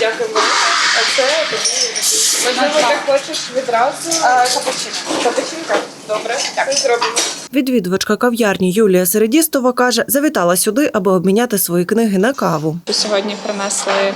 Дякую велике. А це тобі можливо ти хочеш відразу капучино. Капучинка? Добре, це зробимо. Відвідувачка кав'ярні Юлія Середістова каже, завітала сюди, аби обміняти свої книги на каву. Сьогодні принесли е,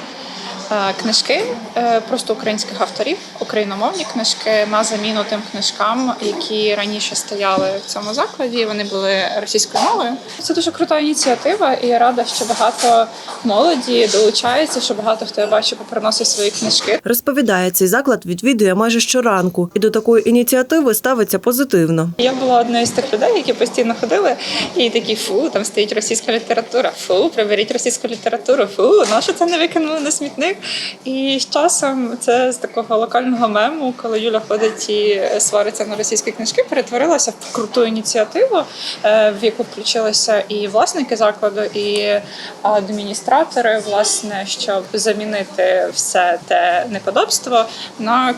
книжки е, просто українських авторів, україномовні книжки на заміну тим книжкам, які раніше стояли в цьому закладі. Вони були російською мовою. Це дуже крута ініціатива, і я рада, що багато молоді долучається, що багато хто я бачу поприносив свої книжки. Розповідає, цей заклад відвідує майже щоранку і до такої ініціативи ставиться позитивно. Я була одною з тих людей, які постійно ходили і такі фу, там стоїть російська література, фу, приберіть російську літературу, фу, на що це не викинули на смітник. І з часом це з такого локального мему, коли Юля ходить і свариться на російські книжки, перетворилася в круту ініціативу, е, в яку включилися і власники закладу, і адміністратори, власне, щоб замінити все те неподобство на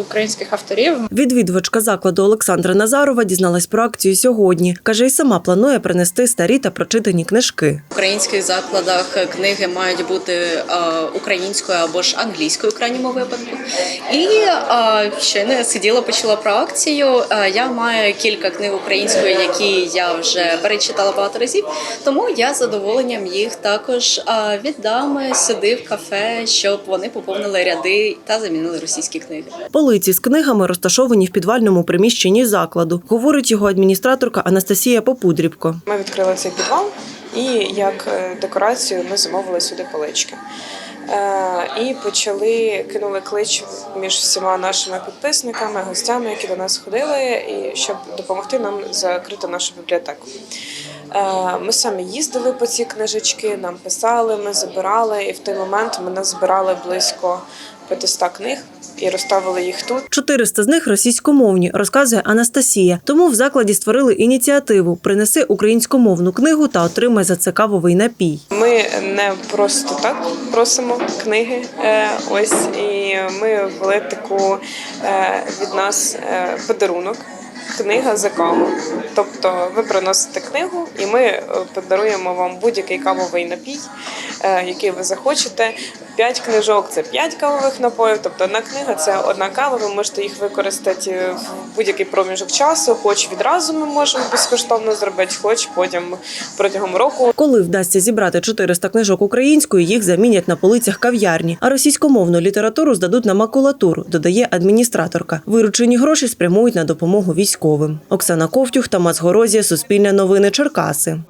українських авторів. Відвідувачка закладу Олександра Назарова дізналась про акцію сьогодні. Каже, й сама планує принести старі та прочитані книжки. В українських закладах книги мають бути е, українською або ж англійською в крайньому випадку. І ще не сиділа, почула про акцію. Я маю кілька книг українською, які я вже перечитала багато разів. Тому я з задоволенням їх також віддам сюди в кафе, щоб вони поповнили ряди та замінили російські книги. Полиці з книгами розташовані в підвальному приміщенні закладу, говорить його адміністраторка Анастасія Попудрібко. Ми відкрили цей підвал, і як е, декорацію ми замовили сюди полички. Е, І почали кинули клич між всіма нашими підписниками, гостями, які до нас ходили, і щоб допомогти нам закрити нашу бібліотеку. Е, Ми самі їздили по ці книжечки, нам писали, ми забирали, і в той момент ми назбирали близько 500 книг і розставили їх тут. 400 з них російськомовні, розказує Анастасія. Тому в закладі створили ініціативу Принеси українськомовну книгу та отримай за це кавовий напій. Ми не просто так просимо книги. е, Ось і ми ввели таку е, від нас е, подарунок. Книга за каву. Тобто ви приносите книгу, і ми е, подаруємо вам будь-який кавовий напій, е, який ви захочете. П'ять книжок це п'ять кавових напоїв. Тобто одна книга це одна кава. Ви можете їх використати в будь-який проміжок часу. Хоч відразу ми можемо безкоштовно зробити, хоч потім протягом року. Коли вдасться зібрати 400 книжок українською, їх замінять на полицях кав'ярні, а російськомовну літературу здадуть на макулатуру, додає адміністраторка. Виручені гроші спрямують на допомогу військовим. Оксана Ковтюх, Тамас Горозія, Суспільне новини, Черкаси.